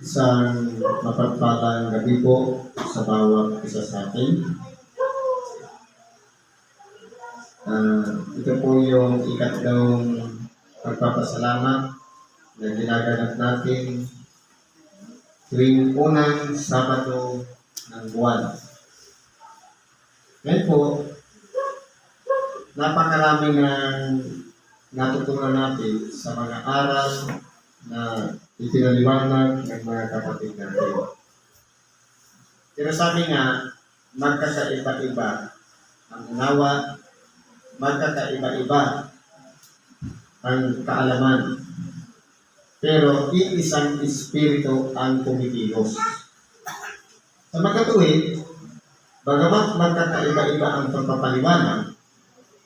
Isang mapagpalang gabi po sa bawat isa sa atin. Ah, ito po yung ikatlong pagpapasalamat na ginaganap natin tuwing unang Sabado ng buwan. Ngayon po, napakarami ng natutunan natin sa mga aral na ipinaliwanag ng mga kapatid natin. Pero sabi nga, magkakaiba-iba ang unawa, magkakaiba-iba ang kaalaman. Pero iisang espiritu ang kumikilos. Sa magkatuwid, bagamat magkakaiba-iba ang pagpapaliwanag,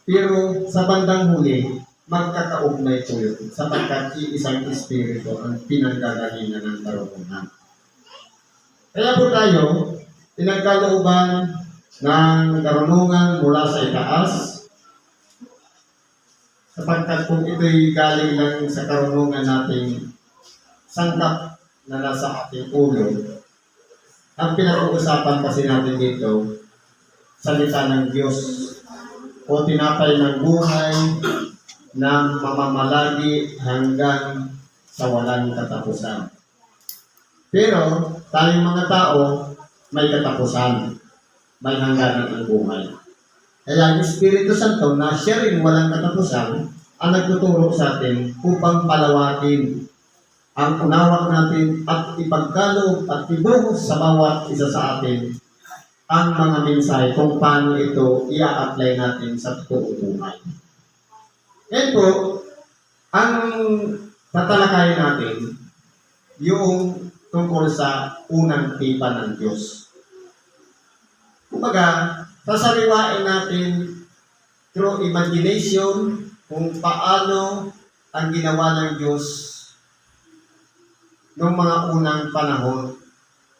pero sa bandang huli, magkakaugnay po yun sapagkat iisang espiritu ang pinanggagalingan ng karunungan. Kaya po tayo, pinagkalooban ng karunungan mula sa itaas, sapagkat kung ito'y galing lang sa karunungan nating sangkap na nasa ating ulo, ang pinag-uusapan kasi natin dito, salita ng Diyos o tinapay ng buhay na mamamalagi hanggang sa walang katapusan. Pero tayong mga tao, may katapusan, may hangganan ang buhay. Kaya ang Espiritu Santo na siya rin walang katapusan ang nagtuturo sa atin upang palawakin ang unawa natin at ipagkaloob at ibuhos sa bawat isa sa atin ang mga mensahe kung paano ito i-apply natin sa totoong buhay. Ngayon po, ang tatalakayin natin yung tungkol sa unang tipa ng Diyos. Kumbaga, sasariwain natin through imagination kung paano ang ginawa ng Diyos noong mga unang panahon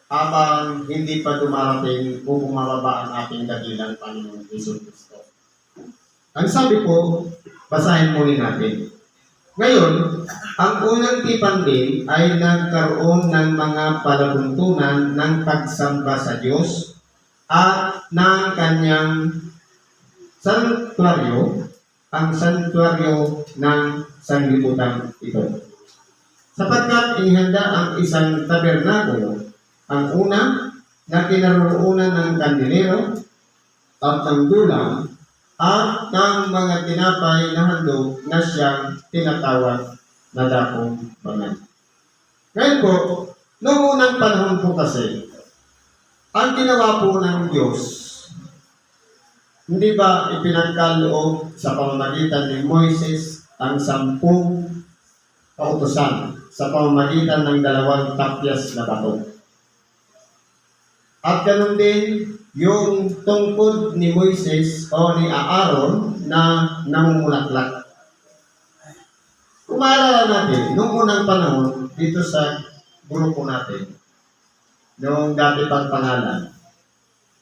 habang hindi pa dumarating o bumababa ang ating dakilang Panginoon Jesus Cristo. Ang sabi po, basahin muli natin. Ngayon, ang unang tipan din ay nagkaroon ng mga palatuntunan ng pagsamba sa Diyos at ng kanyang santuaryo, ang santuaryo ng sanglibutan ito. Sapagkat inihanda ang isang tabernakulo, ang una na kinaroroonan ng kandilero at ng dulang at ng mga tinapay na handog na siyang tinatawag na dakong banal. Ngayon po, noong unang panahon po kasi, ang ginawa po ng Diyos, hindi ba ipinagkaloob sa pamamagitan ni Moises ang sampung kautosan sa pamamagitan ng dalawang tapyas na bato. At ganun din yung tungkod ni Moises o ni Aaron na namumulaklak. Kung maalala natin, noong unang panahon, dito sa grupo natin, noong dati pang pangalan,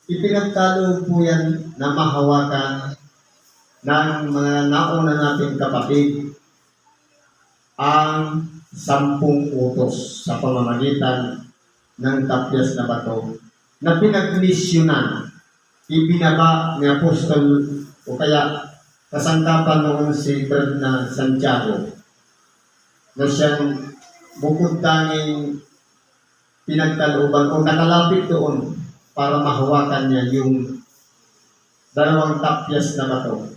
ipinagkaloob po yan na mahawakan ng mga nauna nating kapatid ang sampung utos sa pamamagitan ng tapyas na bato na pinagmisyonan, ibinaba ni Apostol o kaya kasangkapan noon si Brad na Santiago na siyang bukod tanging pinagkalooban o nakalapit doon para mahawakan niya yung dalawang tapyas na bato.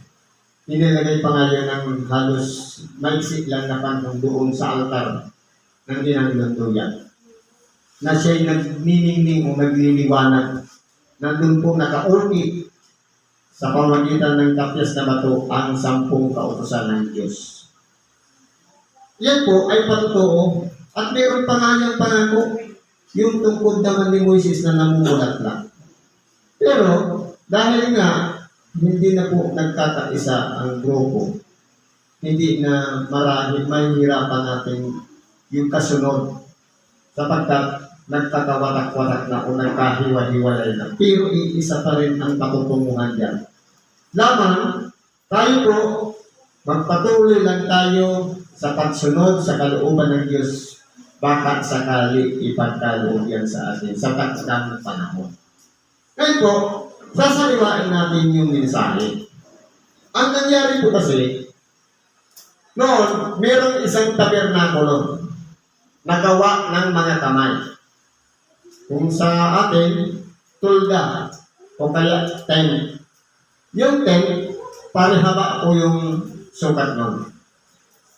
Inilagay pa nga yun ng halos maisip lang na pantong doon sa altar ng ginanggandunyan na siya'y nagniningning o nagliliwanag. Nandun po nakaurki sa pamagitan ng tapyas na bato ang sampung kautosan ng Diyos. Yan po ay patotoo at meron pa nga niyang pangako yung tungkod naman ni Moises na namumulat lang. Pero dahil nga hindi na po nagkakaisa ang grupo, hindi na marahil mahihirapan natin yung kasunod sapagkat nagkakawatak-watak na o nagkahiwa-hiwalay na. Pero iisa pa rin ang patutunguhan dyan. Lamang, tayo po, magpatuloy lang tayo sa pagsunod sa kalooban ng Diyos baka sakali ipagkaloob yan sa atin sa takdang panahon. Ngayon po, sasaliwain natin yung mensahe. Ang nangyari po kasi, noon, mayroong isang tabernakulo na gawa ng mga kamay. Kung sa atin, tulda o kaya tent. Yung tent, parehaba po yung sukat nun.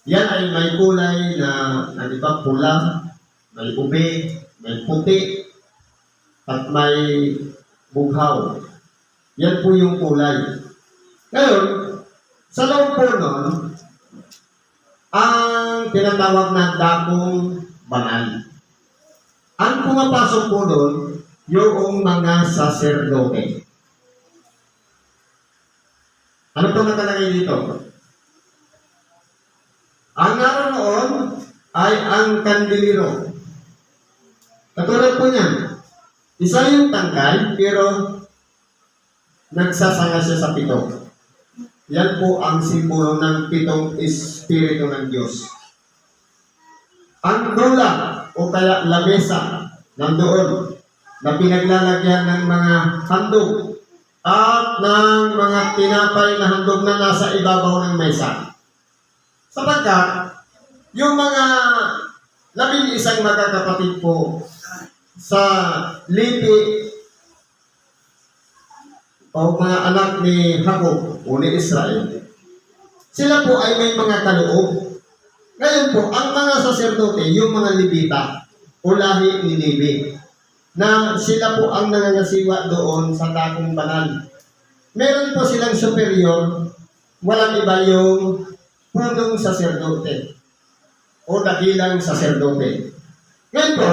Yan ay may kulay na, na di ba, pula, may ube, may puti, at may bughaw. Yan po yung kulay. Ngayon, sa loob po nun, ang tinatawag na dakong banal. Ang pumapasok po doon, yung mga saserdote. Ano po nakalagay dito? Ang naroon ay ang kandiliro. Katulad po niyan, isa yung tangkay, pero nagsasanga siya sa pito. Yan po ang simbolo ng pitong espiritu ng Diyos. Ang dula o kaya lamesa nandoon na pinaglalagyan ng mga handog at ng mga tinapay na handog na nasa ibabaw ng mesa. Sapagkat yung mga labing isang magkakapatid po sa lipi o mga anak ni Jacob o ni Israel, sila po ay may mga kaloob. Ngayon po, ang mga saserdote, yung mga libita o lahi ni Levi, na sila po ang nangangasiwa doon sa dakong banal. Meron po silang superior, walang iba yung punong saserdote o dakilang saserdote. Ngayon po,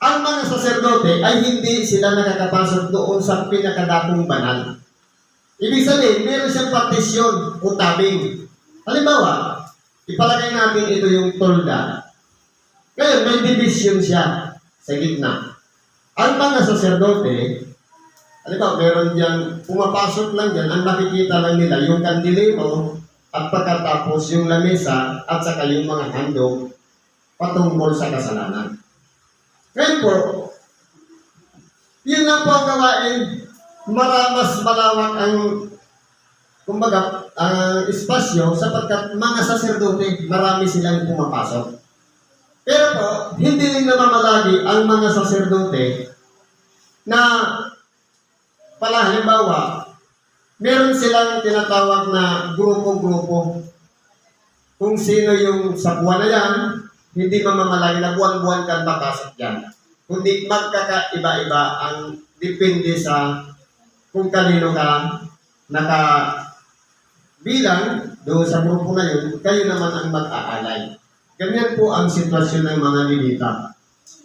ang mga saserdote ay hindi sila nakakapasok doon sa pinakadakong banal. Ibig sabihin, meron siyang partisyon o tabing. Halimbawa, ipalagay natin ito yung tolda. Ngayon, may division siya sa gitna. Ang mga saserdote, halimbawa, meron dyan, pumapasok lang dyan, ang nakikita lang nila yung kandilero at pagkatapos yung lamesa at saka yung mga handog patungkol sa kasalanan. Ngayon po, yun lang po ang gawain. Mara, mas malawak ang kumbaga, ang espasyo sapagkat mga saserdote, marami silang pumapasok. Pero po, hindi rin namamalagi ang mga saserdote na pala halimbawa, meron silang tinatawag na grupo-grupo. Kung sino yung sa buwan na yan, hindi mamamalagi na buwan-buwan kang papasok dyan. Kundi magkakaiba-iba ang depende sa kung kanino ka naka bilang doon sa grupo na yun, kayo naman ang mag-aalay. Ganyan po ang sitwasyon ng mga Levita.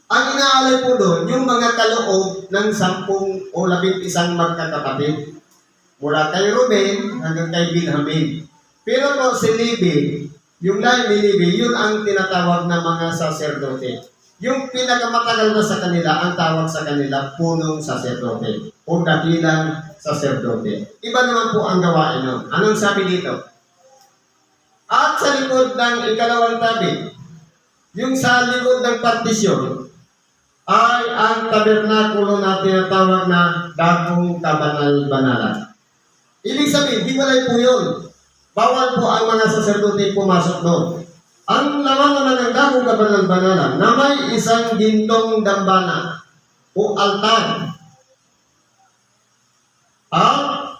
Ang inaalay po doon, yung mga kaloob ng sampung o labing isang magkakapatid. Mula kay Ruben hanggang kay Benjamin. Pero po si Levi, yung lahi ni Levi, yun ang tinatawag na mga saserdote. Yung pinakamatagal na sa kanila, ang tawag sa kanila, punong saserdote o dakilang saserdote. Iba naman po ang gawain nun. Anong sabi dito? At sa likod ng ikalawang tabi, yung sa likod ng partisyon, ay ang tabernakulo na tinatawag na dakong kabanal-banalan. Ibig sabihin, di walay po yun. Bawal po ang mga saserdote pumasok doon. Ang laman naman ng dakong kabanal-banalan na may isang gintong dambana o altar at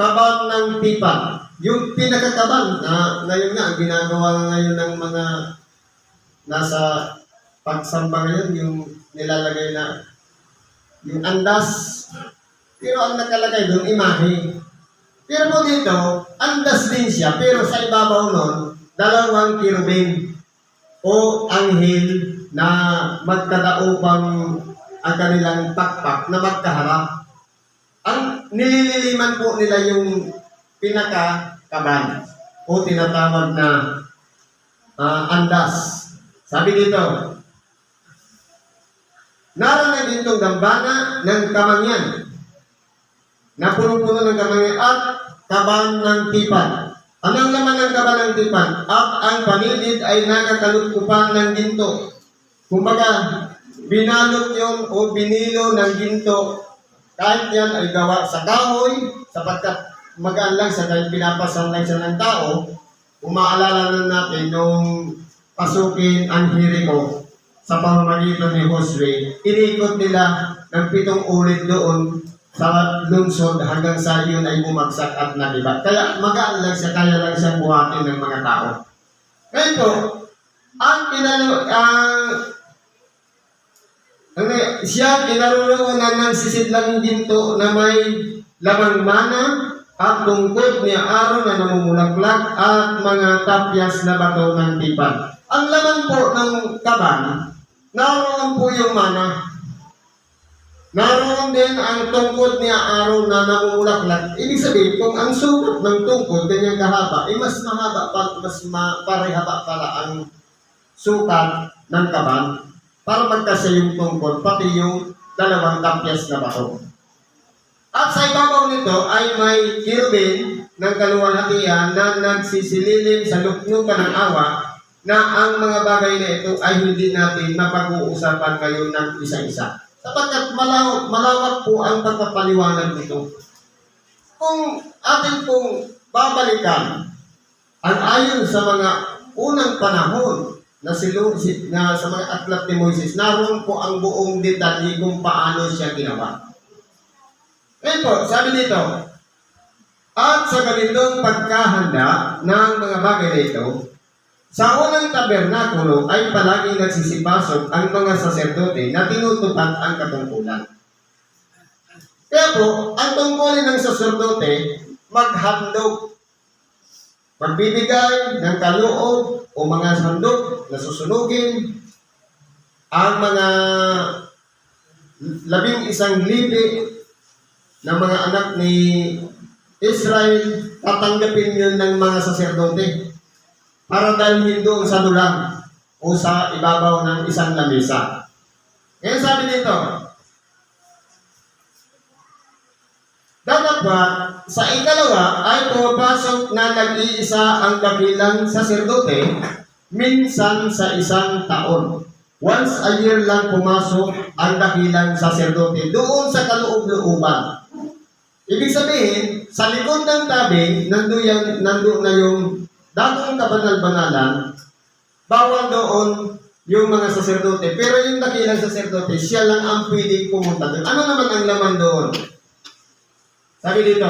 kaban ng tipa. Yung pinakakaban na ngayon nga, ang ginagawa ngayon ng mga nasa pagsamba ngayon, yung nilalagay na yung andas. Pero ang nakalagay doon, imahe. Pero po dito, andas din siya, pero sa ibabaw nun, dalawang kirubin o anghel na magkadaupang ang kanilang pakpak na magkaharap. Ang nilililiman po nila yung pinaka-kaban o tinatawag na ah, andas. Sabi dito, Naroon na dito gambana ng kamangyan na punong-puno ng kamangyan at kaban ng tipan. Anong laman ng kaban ng tipan? At ang panilid ay nakakalukupan ng ginto kumbaga, binalot yun o binilo ng ginto kahit yan ay gawa sa kahoy, sapagkat magaan lang sa kahit pinapasan lang siya ng tao, kung maalala na natin nung pasukin ang Jericho sa pamamagitan ni Josue, inikot nila ng pitong ulit doon sa lungsod hanggang sa yun ay bumagsak at nagiba. Kaya magaan lang siya, kaya lang siya buhatin ng mga tao. Ngayon po, ang pinalo, ang ano, siya kinaroroonan ng sisidlang ginto na may lamang mana at lungkot ni Aaron na namumulaklak at mga tapyas na bato ng tipan. Ang laman po ng kaban, naroon po yung mana. Naroon din ang tungkod ni Aaron na namumulaklak. Ibig sabihin, kung ang sukat ng tungkod ganyan kahaba, eh mas mahaba pa, mas ma, parehaba pala ang sukat ng kaban para magkasya yung tungkod, pati yung dalawang tapyas na bato. At sa ibabaw nito ay may kirubin ng kaluwalhatian na nagsisililim sa luklukan ng awa na ang mga bagay na ito ay hindi natin mapag-uusapan ngayon ng isa-isa. Sapagkat malaw, malawak po ang pagpapaliwanag nito. Kung atin pong babalikan ang ayon sa mga unang panahon na si, Lu- si na sa mga aklat ni Moises, naroon po ang buong detalye kung paano siya ginawa. Ngayon po, sabi dito, at sa ganitong pagkahanda ng mga bagay na ito, sa unang tabernakulo ay palaging nagsisipasok ang mga saserdote na tinutupad ang katungkulan. Kaya po, ang tungkulin ng saserdote, maghandog, magbibigay ng kaloob o mga handog na susunugin, ang mga labing isang libi ng mga anak ni Israel, tatanggapin yun ng mga saserdote para dalhin doon sa dulang o sa ibabaw ng isang lamesa. Ngayon sabi dito, Dapat sa ikalawa ay pumapasok na nag-iisa ang kabilang saserdote minsan sa isang taon. Once a year lang pumasok ang dakilang saserdote doon sa kaloob-looban. Ibig sabihin, sa likod ng tabi, nando, yan, nando na yung dakong kabanal-banalan, bawal doon yung mga saserdote. Pero yung dakilang saserdote, siya lang ang pwedeng pumunta doon. Ano naman ang laman doon? Sabi dito,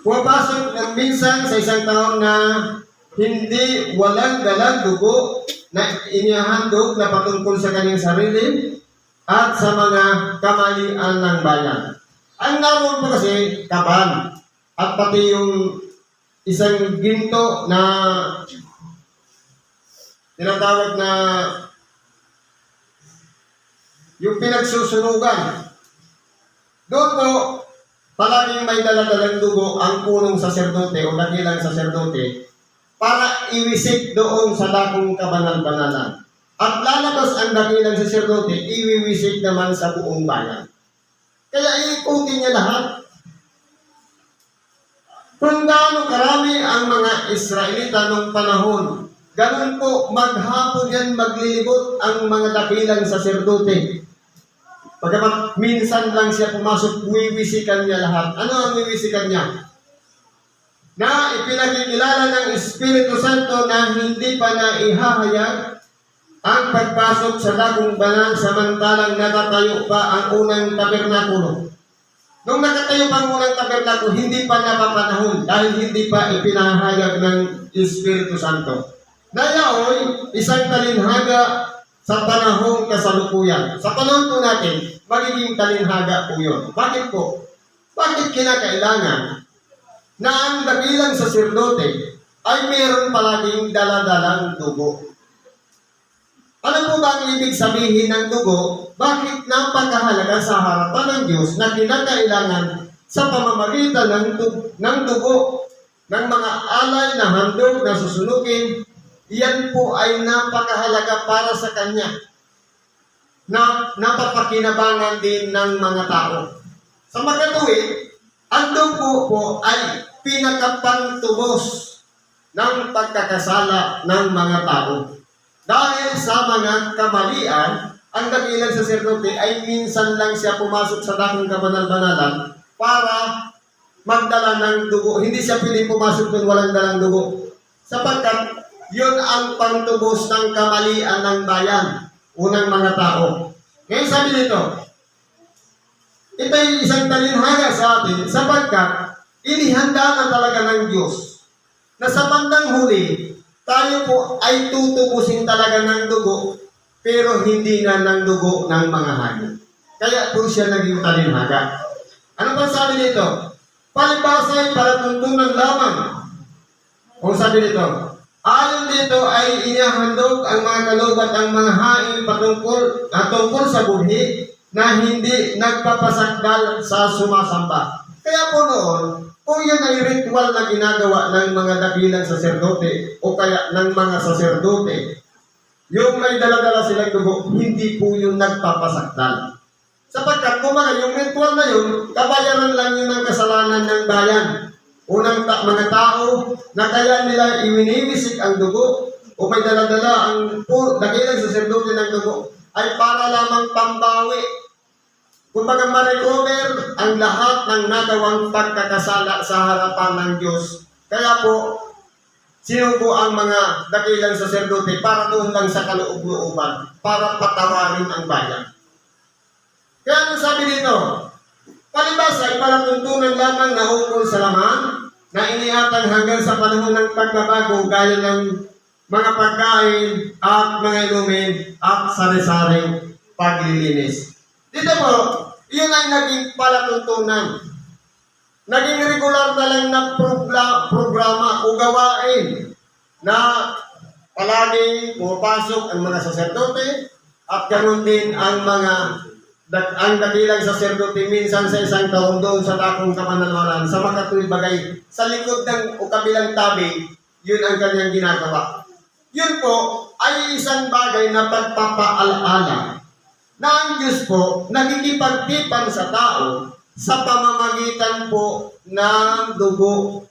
pumapasok ng minsan sa isang taon na hindi walang dalang dugo na inihandog na patungkol sa kanyang sarili at sa mga kamalian ng bayan. Ang naroon po kasi kaban at pati yung isang ginto na tinatawag na yung pinagsusunugan. Doon po, palaging may daladalang dugo ang punong saserdote o dakilang saserdote para iwisik doon sa dakong kabanal-banalan. At lalabas ang dakilang saserdote, iwiwisik naman sa buong bayan. Kaya iikutin niya lahat. Kung gaano karami ang mga Israelita nung panahon, ganun po maghapon yan maglilibot ang mga dakilang saserdote. Pagkamat minsan lang siya pumasok, wiwisikan niya lahat. Ano ang wiwisikan niya? Na ipinakikilala ng Espiritu Santo na hindi pa na ihahayag ang pagpasok sa dagong banal samantalang natatayo pa ang unang tabernakulo. Nung nakatayo pa ang unang tabernakulo, hindi pa napapanahon dahil hindi pa ipinahayag ng Espiritu Santo. Nayaoy, isang talinhaga sa panahong kasalukuyan. Sa panahon po natin, magiging talinhaga po yun. Bakit po? Bakit kinakailangan na ang dakilang saserdote ay meron palaging daladalang dugo? Ano po ba ang ibig sabihin ng dugo? Bakit napakahalaga sa harapan ng Diyos na kinakailangan sa pamamagitan ng, du- ng dugo ng mga alay na handog na susunugin, yan po ay napakahalaga para sa Kanya na napapakinabangan din ng mga tao. Sa magkatuwid, ang dugo po ay pinakapantubos ng pagkakasala ng mga tao. Dahil sa mga kamalian, ang dakilang saserdote ay minsan lang siya pumasok sa dakong kabanal-banalan para magdala ng dugo. Hindi siya pwede pumasok doon walang dalang dugo. Sapagkat yun ang pantubos ng kamalian ng bayan, unang mga tao. Ngayon sabi nito, ito ay isang talinhaga sa atin sapagkat inihanda na talaga ng Diyos na sa bandang huli, tayo po ay tutubusin talaga ng dugo pero hindi na ng dugo ng mga hayop. Kaya po siya naging talinhaga. Ano pa sabi nito? Palibasa ay palatuntunan lamang. Kung sabi nito, ayon dito ay inihandog ang mga kalubat ang mga hain patungkol at tungkol sa buhi na hindi nagpapasakdal sa sumasamba. Kaya po noon, kung yan ay ritual na ginagawa ng mga dakilang saserdote o kaya ng mga saserdote, yung may daladala silang dugo, hindi po yung nagpapasakdal. Sapagkat kumaga yung ritual na yun, kabayaran lang yun ng kasalanan ng bayan. Unang ta- mga tao na kaya nila iwiniwisik ang dugo o may daladala ang dakilang saserdote ng dugo ay para lamang pambawi. Kumbaga ma-recover ang lahat ng nagawang pagkakasala sa harapan ng Diyos. Kaya po, sinubo ang mga dakilang saserdote para doon lang sa kaloob-looban, para patawarin ang bayan. Kaya ano sabi dito? Palibasa ay palatuntunan lamang na ukol sa laman na iniatang hanggang sa panahon ng pagbabago gaya ng mga pagkain at mga inumin at sari-saring paglilinis. Dito po, yun ay naging palatuntunan. Naging regular na lang na programa o gawain na palaging pumapasok ang mga saserdote at ganoon din ang mga dak- ang dakilang saserdote minsan sa isang taon doon sa dakong kapanalwaran sa makatuwid bagay sa likod ng o kabilang tabi yun ang kanyang ginagawa yun po ay isang bagay na pagpapaalaala na ang Diyos po nagkikipagtipan sa tao sa pamamagitan po ng dugo.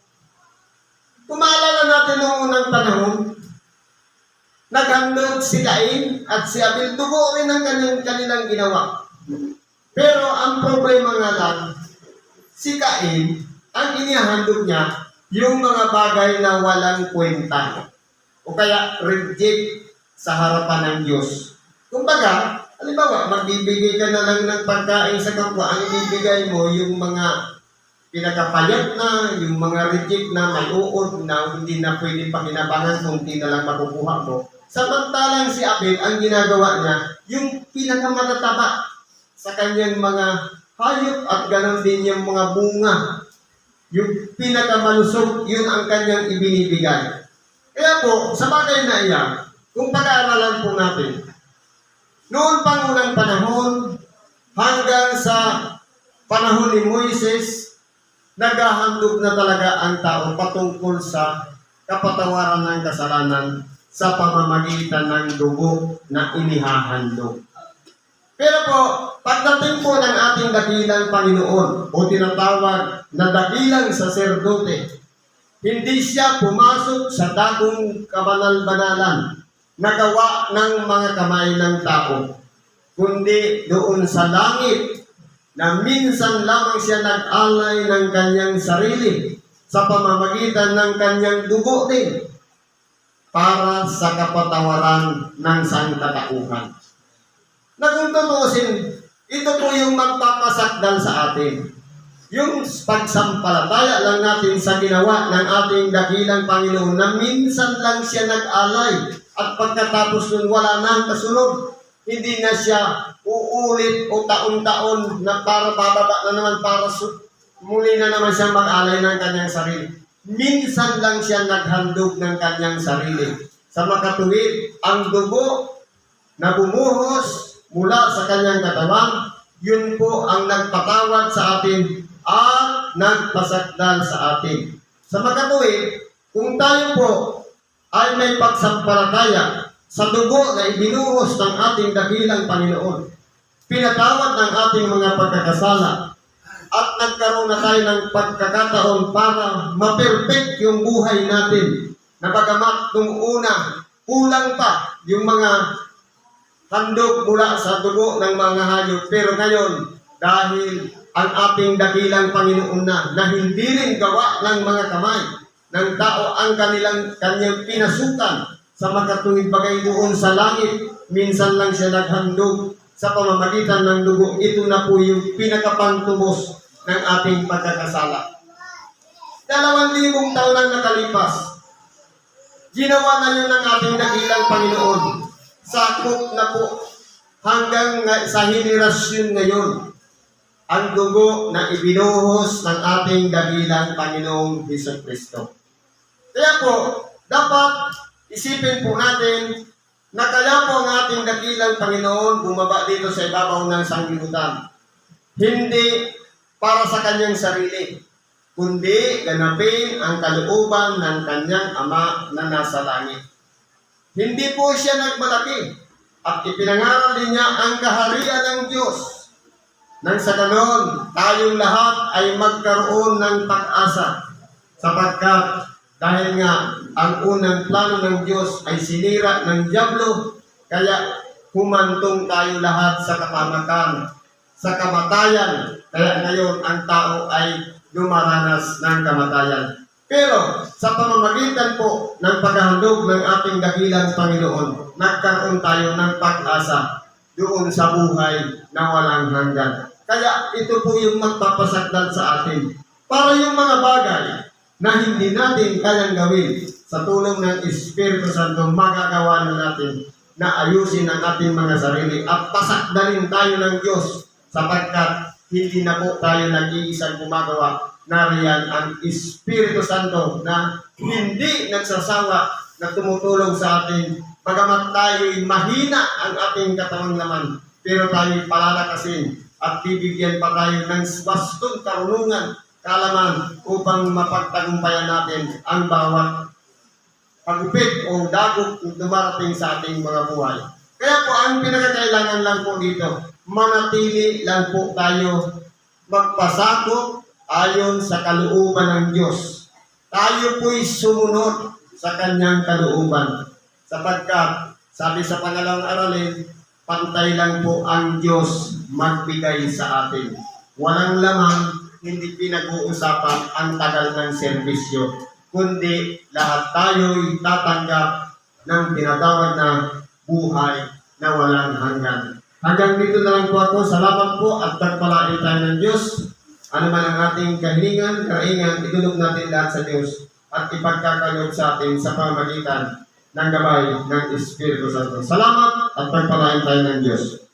Kung natin noong unang panahon, naghandog si Cain at si Abel, dugo rin ang kanilang, kanilang ginawa. Pero ang problema nga lang, si Cain, ang inihandog niya, yung mga bagay na walang kwenta. O kaya reject sa harapan ng Diyos. Kumbaga, halimbawa, magbibigay ka na lang ng pagkain sa kapwa, ang ibibigay mo yung mga pinakapayat na, yung mga reject na may uod na hindi na pwede pakinabangan kung hindi na lang makukuha mo. Samantalang si Abel, ang ginagawa niya, yung pinakamatataba sa kanyang mga hayop at ganon din yung mga bunga. Yung pinakamalusog, yun ang kanyang ibinibigay. Kaya po, sa bagay na iyan, kung pag-aaralan po natin, noon pang unang panahon, hanggang sa panahon ni Moises, naghahandog na talaga ang tao patungkol sa kapatawaran ng kasalanan sa pamamagitan ng dugo na inihahandog. Pero po, pagdating po ng ating dakilang Panginoon o tinatawag na dakilang saserdote, hindi siya pumasok sa dagong kabanal-banalan na gawa ng mga kamay ng tao, kundi doon sa langit na minsan lamang siya nag-alay ng kanyang sarili sa pamamagitan ng kanyang dugo din para sa kapatawaran ng sangkatauhan. Na kung tutusin, ito po yung magpapasakdal sa atin. Yung pagsampalataya lang natin sa ginawa ng ating dakilang Panginoon na minsan lang siya nag-alay at pagkatapos nun wala na ang kasunod. Hindi na siya uulit o taon-taon na para bababa na naman para muli na naman siya mag-alay ng kanyang sarili. Minsan lang siya naghandog ng kanyang sarili. Sa makatuwid, ang dugo na bumuhos mula sa kanyang katawan, yun po ang nagpatawad sa atin at nagpasakdal sa atin. Sa makatuwid, kung tayo po ay may pagsampalataya sa dugo na ibinuhos ng ating dakilang Panginoon, pinatawad ng ating mga pagkakasala, at nagkaroon na tayo ng pagkakataon para ma-perfect yung buhay natin. Na bagamat nung una, kulang pa yung mga handog mula sa dugo ng mga hayop. Pero ngayon, dahil ang ating dakilang Panginoon na, na hindi rin gawa ng mga kamay ng tao ang kanilang kanyang pinasukan sa makatuwid bagay doon sa langit. Minsan lang siya naghandog sa pamamagitan ng dugo. Ito na po yung pinakapantubos ng ating pagkakasala. Dalawang libong taon ang nakalipas. Ginawa na yun ng ating dakilang Panginoon. Sakop na po hanggang sa henerasyon ngayon ang dugo na ibinuhos ng ating dakilang Panginoong Hesus Kristo. Kaya po, dapat isipin po natin na kaya po ang ating dakilang Panginoon bumaba dito sa ibabaw ng sanglibutan. Hindi para sa kanyang sarili, kundi ganapin ang kalooban ng kanyang Ama na nasa langit. Hindi po siya nagmalaki at ipinangaral din niya ang kaharian ng Diyos. Nang sa ganon, tayong lahat ay magkaroon ng pag-asa sapagkat dahil nga ang unang plano ng Diyos ay sinira ng Diablo, kaya humantong tayo lahat sa kapamakan, sa kamatayan. Kaya ngayon ang tao ay dumaranas ng kamatayan. Pero sa pamamagitan po ng paghahandog ng ating dakilang Panginoon, nagkaroon tayo ng pag-asa doon sa buhay na walang hanggan. Kaya ito po yung magpapasakdal sa atin. Para yung mga bagay na hindi natin kayang gawin sa tulong ng Espiritu Santo, magagawa na natin na ayusin ang ating mga sarili at pasakdalin tayo ng Diyos sapagkat hindi na po tayo nag-iisang gumagawa. Nariyan ang Espiritu Santo na hindi nagsasawa na tumutulong sa atin. Bagamat tayo'y mahina ang ating katawang laman, pero tayo'y palalakasin at bibigyan pa tayo ng bastong karunungan, kalaman upang mapagtagumpayan natin ang bawat pagupit o dagok na dumarating sa ating mga buhay. Kaya po, ang pinakakailangan lang po dito, manatili lang po tayo magpasakop ayon sa kalooban ng Diyos. Tayo po'y sumunod sa kanyang kalooban. Sapagkat, sabi sa pangalawang aralin, pantay lang po ang Diyos magbigay sa atin. Walang lamang, hindi pinag-uusapan ang tagal ng serbisyo, kundi lahat tayo'y tatanggap ng tinatawag na buhay na walang hanggan. Hanggang dito na lang po ako. Salamat po at pagpalain tayo ng Diyos. Ano man ang ating kahilingan, karaingan, idulog natin lahat sa Diyos at ipagkakaloob sa atin sa pamagitan ng gabay ng Espiritu Santo. Salamat at pagpalain tayo ng Diyos.